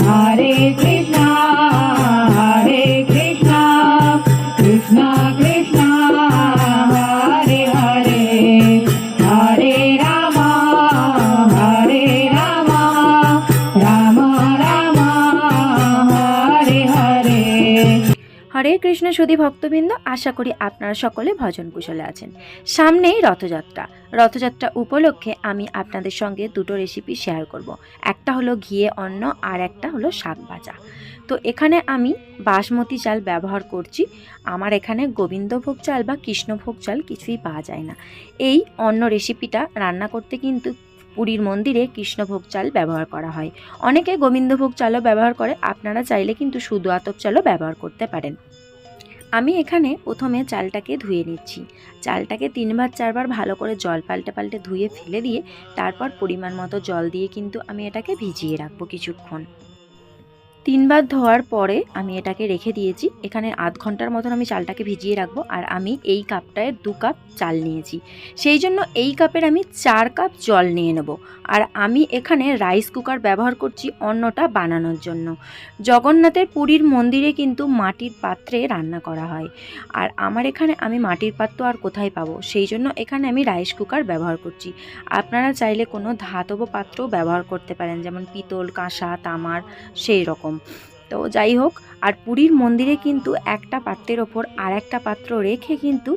হরে কৃষ্ণ হরে কৃষ্ণ সুধী ভক্তবৃন্দ, আশা করি আপনারা সকলে ভজন কুশলে আছেন। সামনেই রথযাত্রা। রথযাত্রা উপলক্ষে আমি আপনাদের সঙ্গে দুটো রেসিপি শেয়ার করব। একটা হলো ঘিয়ে অন্ন, আর একটা হলো শাক ভাজা। তো এখানে আমি বাসমতি চাল ব্যবহার করছি। আমার এখানে গোবিন্দভোগ চাল বা কৃষ্ণভোগ চাল কিছুই পাওয়া যায় না। এই অন্ন রেসিপিটা রান্না করতে কিন্তু পুরীর মন্দিরে কৃষ্ণভোগ চাল ব্যবহার করা হয়। অনেকে গোবিন্দভোগ চালও ব্যবহার করে, আপনারা চাইলে কিন্তু শুধু আতপ চালও ব্যবহার করতে পারেন। আমি এখানে প্রথমে চালটাকে ধুয়ে নিচ্ছি। চালটাকে তিনবার, চারবার ভালো করে জল পাল্টে পাল্টে ধুয়ে ফেলে দিয়ে, তারপর পরিমাণ মতো জল দিয়ে কিন্তু আমি এটাকে ভিজিয়ে রাখব কিছুক্ষণ। তিনবার ধোয়ার পরে আমি এটাকে রেখে দিয়েছি। এখানে আধ ঘণ্টার মতন আমি চালটাকে ভিজিয়ে রাখব আর আমি এই কাপটায় দু কাপ চাল নিয়েছি। সেই জন্য এই কাপের আমি চার কাপ জল নিয়ে নেব। আর আমি এখানে রাইস কুকার ব্যবহার করছি অন্নটা বানানোর জন্য। জগন্নাথের পুরীর মন্দিরে কিন্তু মাটির পাত্রে রান্না করা হয়। আর আমার এখানে আমি মাটির পাত্র আর কোথায় পাবো? সেই জন্য এখানে আমি রাইস কুকার ব্যবহার করছি। আপনারা চাইলে কোনো ধাতব পাত্রও ব্যবহার করতে পারেন, যেমন পিতল, কাঁসা, তামার, সেই রকম। তো যাই হোক, আর পুরীর মন্দিরে কিন্তু একটা পাত্রের ওপর আর একটা পাত্র রেখে কিন্তু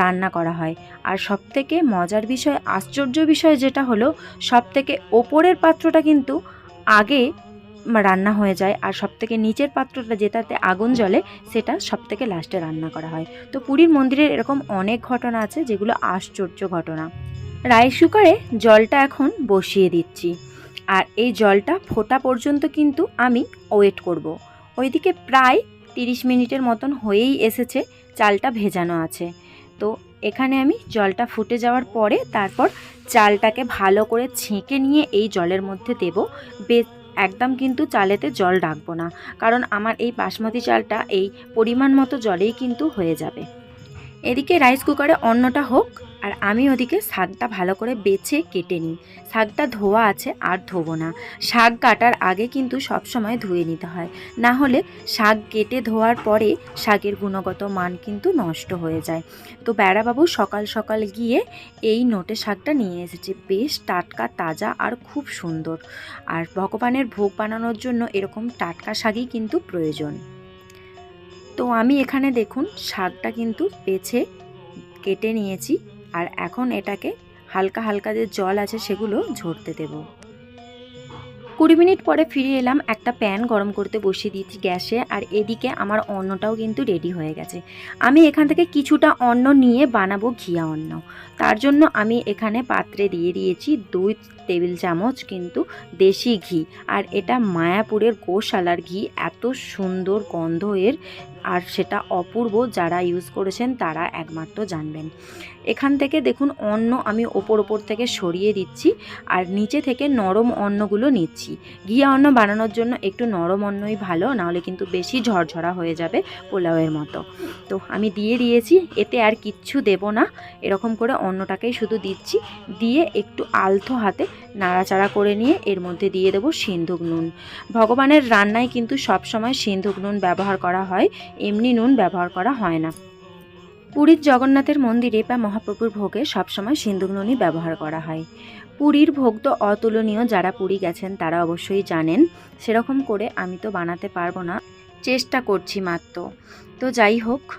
রান্না করা হয়। আর সবথেকে মজার বিষয়, আশ্চর্য বিষয় যেটা হলো, সবথেকে ওপরের পাত্রটা কিন্তু আগে রান্না হয়ে যায়, আর সবথেকে নিচের পাত্রটা যেটাতে আগুন জ্বলে, সেটা সবথেকে লাস্টে রান্না করা হয়। তো পুরীর মন্দিরের এরকম অনেক ঘটনা আছে, যেগুলো আশ্চর্য ঘটনা। রাইস কুকারে জলটা এখন বসিয়ে দিচ্ছি। আর এই জলটা ফোটা পর্যন্ত কিন্তু আমি ওয়েট করব। ওইদিকে প্রায় তিরিশ মিনিটের মতন হয়েই এসেছে, চালটা ভেজানো আছে। তো এখানে আমি জলটা ফুটে যাওয়ার পরে তারপর চালটাকে ভালো করে ছেঁকে নিয়ে এই জলের মধ্যে দেব। বে একদম কিন্তু চালেতে জল রাখব না, কারণ আমার এই বাসমতি চালটা এই পরিমাণ মতো জলেই কিন্তু হয়ে যাবে। এদিকে রাইস কুকারে অন্নটা হোক আর আমি ওদিকে শাকটা ভালো করে বেছে কেটে নিই। শাকটা ধোয়া আছে আর ধোবো না। শাক কাটার আগে কিন্তু সব সময় ধুয়ে নিতে হয়। না হলে শাক কেটে ধোয়ার পরে শাকের গুণগত মান কিন্তু নষ্ট হয়ে যায়। তো বেড়াবাবু সকাল সকাল গিয়ে এই নোটে শাকটা নিয়ে এসেছে। বেশ টাটকা, তাজা আর খুব সুন্দর। আর ভগবানের ভোগ বানানোর জন্য এরকম টাটকা শাকই কিন্তু প্রয়োজন। তো আমি এখানে দেখুন, শাকটা কিন্তু বেছে কেটে নিয়েছি। আর এখন এটাকে হালকা হালকা যে জল আছে সেগুলো ঝরতে দেব। কুড়ি মিনিট পরে ফিরে এলাম, একটা প্যান গরম করতে বসিয়ে দিয়েছি গ্যাসে, আর এদিকে আমার অন্নটাও কিন্তু রেডি হয়ে গেছে। আমি এখান থেকে কিছুটা অন্ন নিয়ে বানাবো ঘিয়া অন্ন। তার জন্য আমি এখানে পাত্রে দিয়ে দিয়েছি দুই টেবিল চামচ কিন্তু দেশি ঘি। আর এটা মায়াপুরের গোশালার ঘি, এত সুন্দর গন্ধ এর আর সেটা অপূর্ব যারা ইউজ করেছেন তারা একমাত্র জানবেন। এখান থেকে দেখুন অন্ন আমি ওপর ওপর থেকে সরিয়ে দিচ্ছি আর নিচে থেকে নরম অন্নগুলো নিচ্ছি। ঘিয়া অন্ন বানানোর জন্য একটু নরম অন্নই ভালো, নাহলে কিন্তু বেশি ঝরঝরা হয়ে যাবে পোলাওয়ের মতো। তো আমি দিয়ে দিয়েছি, এতে আর কিচ্ছু দেব না, এরকম করে অন্নটাকেই শুধু দিচ্ছি। দিয়ে একটু আলতো হাতে নাড়াচাড়া করে নিয়ে এর মধ্যে দিয়ে দেবো সিন্ধুক নুন। ভগবানের রান্নায় কিন্তু সবসময় সিন্ধুক নুন ব্যবহার করা হয় এমনি নুন ব্যবহার করা হয় না। পুরীর জগন্নাথের মন্দিরে বা মহাপ্রভুর ভোগে সবসময় সিন্ধুক নুনই ব্যবহার করা হয়। পুরীর ভোগ তো অতুলনীয়, যারা পুরী গেছেন তারা অবশ্যই জানেন। সেরকম করে আমি তো বানাতে পারব না, চেষ্টা করছি মাত্র। তো যাই হোক,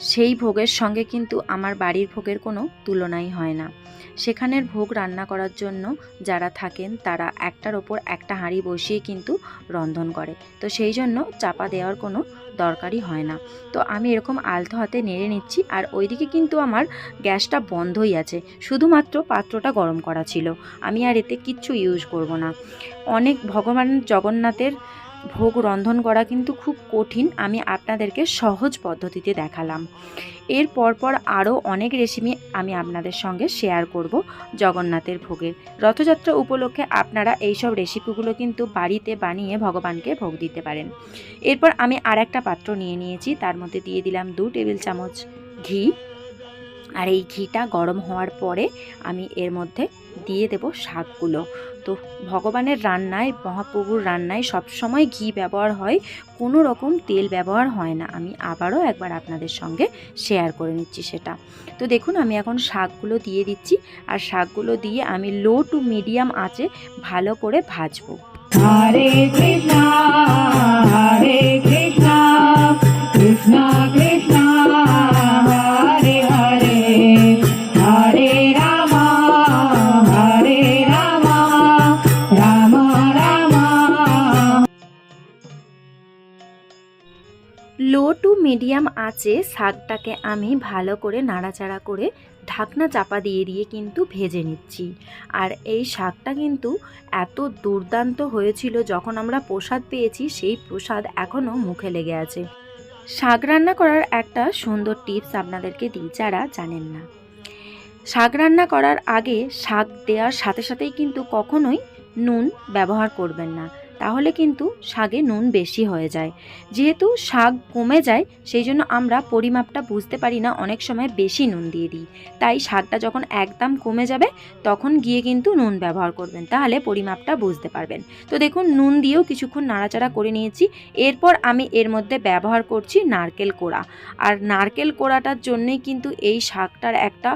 সেই ভোগের সঙ্গে কিন্তু আমার বাড়ির ভোগের কোনো তুলনাই হয় না। সেখানের ভোগ রান্না করার জন্য যারা থাকেন, তারা একটার ওপর একটা হাঁড়ি বসিয়ে কিন্তু রন্ধন করে। তো সেই জন্য চাপা দেওয়ার কোনো দরকারই হয় না। তো আমি এরকম আলতো হাতে নেড়ে নিচ্ছি আর ওইদিকে কিন্তু আমার গ্যাসটা বন্ধই আছে। শুধুমাত্র পাত্রটা গরম করা ছিল। আমি আর এতে কিচ্ছু ইউজ করব না। অনেক ভগবান জগন্নাথের ভোগ রন্ধন করা কিন্তু খুব কঠিন, আমি আপনাদেরকে সহজ পদ্ধতিতে দেখালাম। এর পরপর আরও অনেক রেসিপি আমি আপনাদের সঙ্গে শেয়ার করব জগন্নাথের ভোগের। রথযাত্রা উপলক্ষে আপনারা এইসব রেসিপিগুলো কিন্তু বাড়িতে বানিয়ে ভগবানকে ভোগ দিতে পারেন। এরপর আমি আর একটা পাত্র নিয়ে নিয়েছি, তার মধ্যে দিয়ে দিলাম দু টেবিল চামচ ঘি। আর এই ঘিটা গরম হওয়ার পরে আমি এর মধ্যে দিয়ে দেব শাকগুলো। তো ভগবানের রান্নায় মহাপ্রভুর রান্নায় সবসময় ঘি ব্যবহার হয় কোনো রকম তেল ব্যবহার হয় না। আমি আবারও একবার আপনাদের সঙ্গে শেয়ার করে নিচ্ছি সেটা। তো দেখুন আমি এখন শাকগুলো দিয়ে দিচ্ছি আর শাকগুলো দিয়ে আমি লো টু মিডিয়াম আঁচে ভালো করে ভাজবো। Krishna Krishna, মিডিয়াম আঁচে শাকটাকে আমি ভালো করে নাড়াচাড়া করে ঢাকনা চাপা দিয়ে দিয়ে কিন্তু ভেজে নিচ্ছি। আর এই শাকটা কিন্তু এত দুর্দান্ত হয়েছিল যখন আমরা প্রসাদ পেয়েছি, সেই প্রসাদ এখনও মুখে লেগে আছে। শাক রান্না করার একটা সুন্দর টিপস আপনাদেরকে দিই, যারা জানেন না। শাক রান্না করার আগে শাক দেওয়ার সাথে সাথেই কিন্তু কখনোই নুন ব্যবহার করবেন না। তাহলে কিন্তু শাকে নুন বেশি হয়ে যায়। যেহেতু শাক কমে যায়, সেই জন্য আমরা পরিমাপটা বুঝতে পারি না, অনেক সময় বেশি নুন দিয়ে দিই। তাই শাকটা যখন একদম কমে যাবে, তখন গিয়ে কিন্তু নুন ব্যবহার করবেন। তাহলে পরিমাপটা বুঝতে পারবেন। তো দেখুন, নুন দিয়েও কিছুক্ষণ নাড়াচাড়া করে নিয়েছি। এরপর আমি এর মধ্যে ব্যবহার করছি নারকেল কোড়া। আর নারকেল কোড়াটার জন্যেই কিন্তু এই শাকটার একটা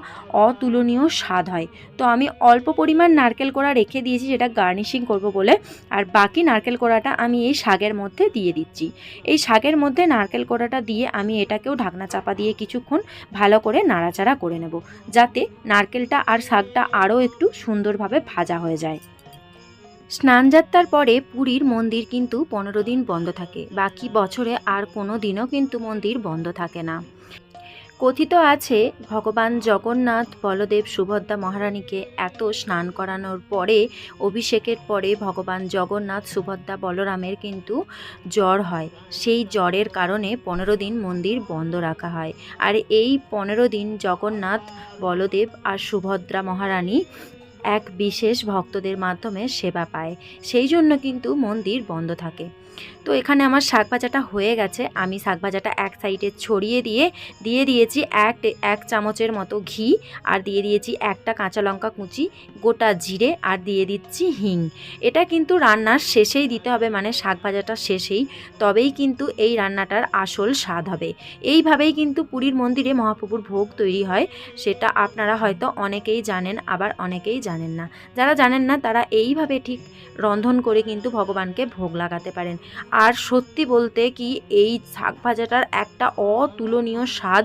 অতুলনীয় স্বাদ হয়। তো আমি অল্প পরিমাণ নারকেল কোড়া রেখে দিয়েছি, যেটা গার্নিশিং করব বলে। আর বাকি নারকেল কোড়াটা আমি এই শাকের মধ্যে দিয়ে দিচ্ছি। এই শাকের মধ্যে নারকেল কোড়াটা দিয়ে আমি এটাকেও ঢাকনা চাপা দিয়ে কিছুক্ষণ ভালো করে নাড়াচাড়া করে নেব, যাতে নারকেলটা আর শাকটা আরও একটু সুন্দরভাবে ভাজা হয়ে যায়। স্নানযাত্রার পরে পুরীর মন্দির কিন্তু পনেরো দিন বন্ধ থাকে, বাকি বছরে আর কোনো দিনও কিন্তু মন্দির বন্ধ থাকে না। কথিত আছে, ভগবান জগন্নাথ বলদেব সুভদ্রা মহারানীকে এত স্নান করানোর পরে, অভিষেকের পরে ভগবান জগন্নাথ সুভদ্রা বলরামের কিন্তু জ্বর হয়। সেই জ্বরের কারণে পনেরো দিন মন্দির বন্ধ রাখা হয়। আর এই পনেরো দিন জগন্নাথ বলদেব আর সুভদ্রা মহারানী এক বিশেষ ভক্তদের মাধ্যমে সেবা পায়। সেই জন্য কিন্তু মন্দির বন্ধ থাকে। তো এখানে আমার শাক ভাজাটা হয়ে গেছে। আমি শাক ভাজাটা এক সাইডে ছড়িয়ে দিয়ে দিয়ে দিয়েছি এক এক চামচের মতো ঘি আর দিয়ে দিয়েছি একটা কাঁচা লঙ্কা কুচি, গোটা জিরে আর দিয়ে দিচ্ছি হিং। এটা কিন্তু রান্নার শেষেই দিতে হবে মানে শাক ভাজাটা শেষেই। তবেই কিন্তু এই রান্নাটার আসল স্বাদ হবে। এইভাবেই কিন্তু পুরীর মন্দিরে মহাপ্রভুর ভোগ তৈরি হয়, সেটা আপনারা হয়তো অনেকেই জানেন, আবার অনেকেই জানেন না। যারা জানেন না, তারা এইভাবে ঠিক রন্ধন করে কিন্তু ভগবানকে ভোগ লাগাতে পারেন। আর সত্যি বলতে কি, এই শাক ভাজাটার একটা অতুলনীয় স্বাদ,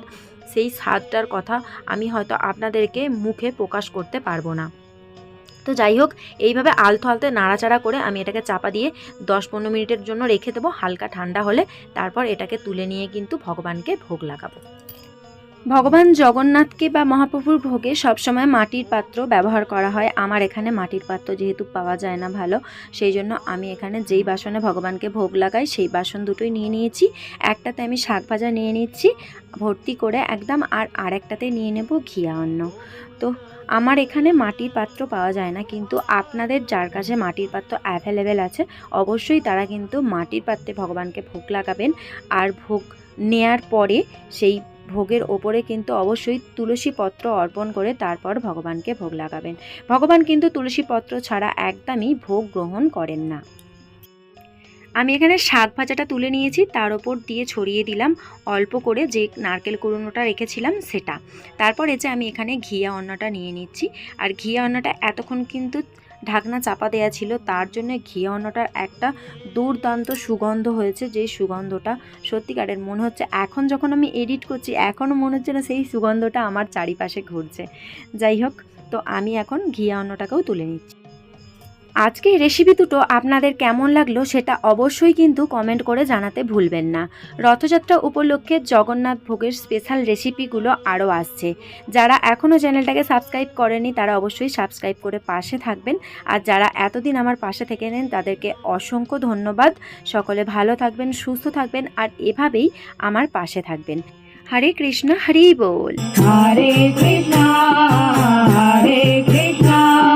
সেই স্বাদটার কথা আমি হয়তো আপনাদেরকে মুখে প্রকাশ করতে পারব না। তো যাই হোক, এইভাবে আলতো আলতে নাড়াচাড়া করে আমি এটাকে চাপা দিয়ে দশ পনেরো মিনিটের জন্য রেখে দেবো, হালকা ঠান্ডা হলে, তারপর এটাকে তুলে নিয়ে কিন্তু ভগবানকে ভোগ লাগাবো। ভগবান জগন্নাথকে বা মহাপ্রভুর ভোগে সবসময় মাটির পাত্র ব্যবহার করা হয়। আমার এখানে মাটির পাত্র যেহেতু পাওয়া যায় না ভালো, সেই জন্য আমি এখানে যেই বাসনে ভগবানকে ভোগ লাগাই, সেই বাসন দুটোই নিয়ে নিয়েছি। একটাতে আমি শাক ভাজা নিয়ে নিচ্ছি, ভর্তি করে একদম, আর আরেকটাতে নিয়ে নেব ঘিয়া অন্ন। তো আমার এখানে মাটির পাত্র পাওয়া যায় না, কিন্তু আপনাদের যার কাছে মাটির পাত্র অ্যাভেলেবেল আছে, অবশ্যই তারা কিন্তু মাটির পাত্রে ভগবানকে ভোগ লাগাবেন। আর ভোগ নেয়ার পরে সেই ভোগের ওপরে কিন্তু অবশ্যই তুলসী পত্র অর্পণ করে তারপর ভগবানকে ভোগ লাগাবেন। ভগবান কিন্তু তুলসী পত্র ছাড়া একদমই ভোগ গ্রহণ করেন না। আমি এখানে শাক ভাজাটা তুলে নিয়েছি, তার ওপর দিয়ে ছড়িয়ে দিলাম, অল্প করে যে নারকেল কুড়োনোটা রেখেছিলাম সেটা। তারপর যে আমি এখানে ঘিয়া অন্নটা নিয়ে নিচ্ছি, আর ঘিয়া অন্নটা এতক্ষণ কিন্তু ঢাকনা চাপা দেয়া ছিল, তার জন্য ঘি অন্নটার একটা দুর্দান্ত সুগন্ধ হয়েছে যে সুগন্ধটা সত্যিকারের মনে হচ্ছে এখন যখন আমি এডিট করছি এখনও মনে হচ্ছে না সেই সুগন্ধটা আমার চারিপাশে ঘুরছে। যাই হোক, তো আমি এখন ঘি অন্নটাকেও তুলে নিচ্ছি। আজকে রেসিপি দুটো আপনাদের কেমন লাগল সেটা অবশ্যই কিন্তু কমেন্ট করে জানাতে ভুলবেন না। রথযাত্রা উপলক্ষে জগন্নাথ ভোগের স্পেশাল রেসিপিগুলো আরও আসছে। যারা এখনও চ্যানেলটাকে সাবস্ক্রাইব করেনি তারা অবশ্যই সাবস্ক্রাইব করে পাশে থাকবেন। আর যারা এতদিন আমার পাশে থেকে নেন তাদেরকে অসংখ্য ধন্যবাদ। সকলে ভালো থাকবেন সুস্থ থাকবেন আর এভাবেই আমার পাশে থাকবেন। হরে কৃষ্ণ হরি বল। Hare Krishna, Hare Krishna.